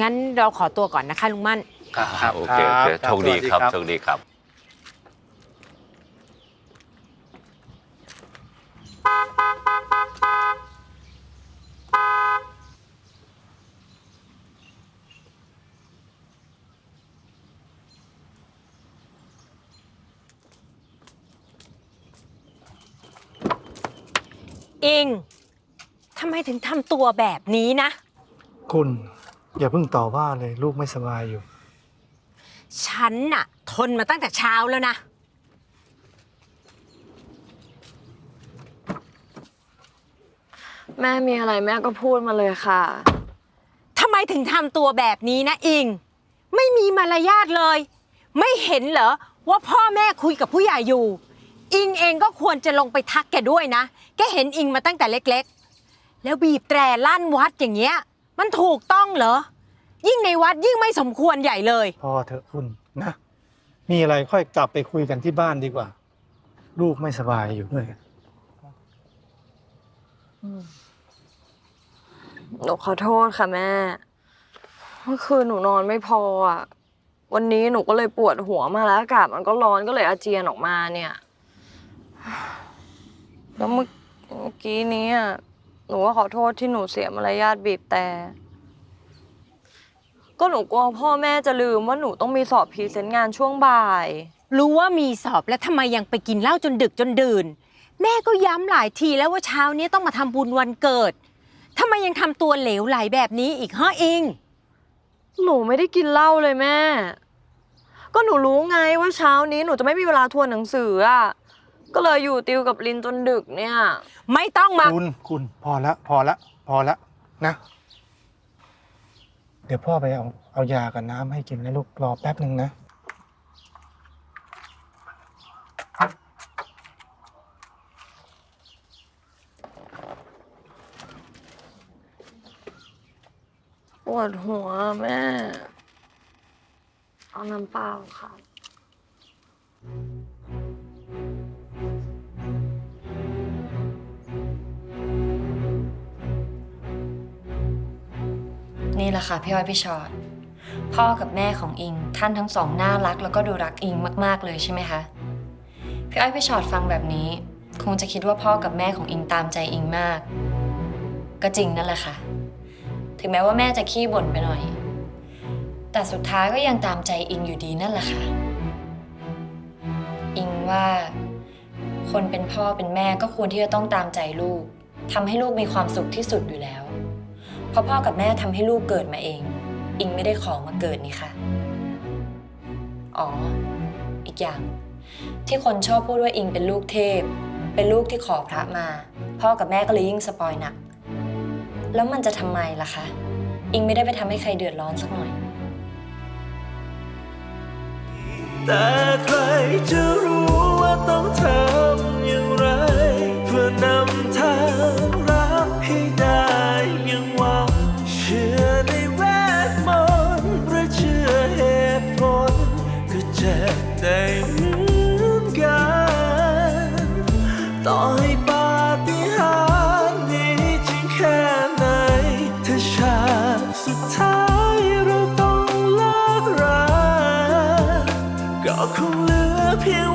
งั้นเราขอตัวก่อนนะคะลุงมั่น ครับโอเคโอเคครับโชคดีครับสวัสดีครับโชคดีครับ อิงทำไมถึงทำตัวแบบนี้นะ คุณ อย่าเพิ่งต่อว่าเลยลูกไม่สบายอยู่ ฉันน่ะ ทนมาตั้งแต่เช้าแล้วนะ แม่มีอะไรแม่ก็พูดมาเลยค่ะ ทำไมถึงทำตัวแบบนี้นะอิง ไม่มีมารยาทเลย ไม่เห็นเหรอ ว่าพ่อแม่คุยกับผู้ใหญ่อยู่ อิงเองก็ควรจะลงไปทักแกด้วยนะ แกเห็นอิงมาตั้งแต่เล็กๆ แล้วบีบแตรลั่นวัดอย่างเงี้ย มันถูกต้องเหรอ ยิ่งในวัดยิ่งไม่สมควรใหญ่เลย พอเถอะคุณนะ มีอะไรค่อยกลับไปคุยกันที่บ้านดีกว่า ลูกไม่สบายอยู่ด้วย หนูขอโทษค่ะแม่ เมื่อคืนหนูนอนไม่พออะ วันนี้หนูก็เลยปวดหัวมาแล้วอากาศมันก็ร้อนก็เลยอาเจียนออกมาเนี่ย แล้วเมื่อเมื่อกี้นี้อะ หนูก็ขอโทษที่หนูเสียมารยาทบีบแต่ ก็หนูกลัวพ่อแม่จะลืมว่าหนูต้องมีสอบพรีเซนต์งานช่วงบ่าย รู้ว่ามีสอบแล้วทำไมยังไปกินเหล้าจนดึกจนดื่น แม่ก็ย้ำหลายทีแล้วว่าเช้านี้ต้องมาทำบุญวันเกิดทำไมยังทำตัวเหลวไหลแบบนี้อีกฮะอิง หนูไม่ได้กินเหล้าเลยแม่ ก็หนูรู้ไงว่าเช้านี้หนูจะไม่มีเวลาทวนหนังสืออะ ก็เลยอยู่ติวกับลินจนดึกเนี่ย ไม่ต้องมา คุณคุณพอละพอละพอละนะ เดี๋ยวพ่อไปเอาเอายากับน้ำให้กินนะลูกรอแป๊บหนึ่งนะ ปวดหัวแม่ เอาน้ำเปล่าค่ะ นี่แหละค่ะพี่อ้อยพี่ชอ็อตพ่อกับแม่ของอิง ท่านทั้งสองน่ารักแล้วก็ดูรักอิงมาก ๆ เลยใช่ไหมคะ พี่อ้อยพี่ชอ็อตฟังแบบนี้ คงจะคิดว่าพ่อกับแม่ของอิงตามใจอิงมาก ก็จริงนั่นแหละค่ะ ถึงแม้ว่าแม่จะขี้บ่นไปหน่อย แต่สุดท้ายก็ยังตามใจอิงอยู่ดีนั่นแหละค่ะ อิงว่า คนเป็นพ่อเป็นแม่ก็ควรที่จะต้องตามใจลูกทำให้ลูกมีความสุขที่สุดอยู่แล้ว เพราะพ่อกับแม่ทำให้ลูกเกิดมาเอง อิงไม่ได้ขอมาเกิดนี่ค่ะ อ๋อ อีกอย่าง ที่คนชอบพูดว่าอิงเป็นลูกเทพ เป็นลูกที่ขอพระมา พ่อกับแม่ก็เลยยิ่งสปอยหนัก แล้วมันจะทำไมล่ะคะ อิงไม่ได้ไปทำให้ใครเดือดร้อนสักหน่อย แต่ใครจะรู้ว่าต้องทำ ต่อให้ปาฏิหาริย์นี้จริงแค่ไหนถ้าชากสุดท้ายเราต้องเลิกราก็คงเหลือเพียง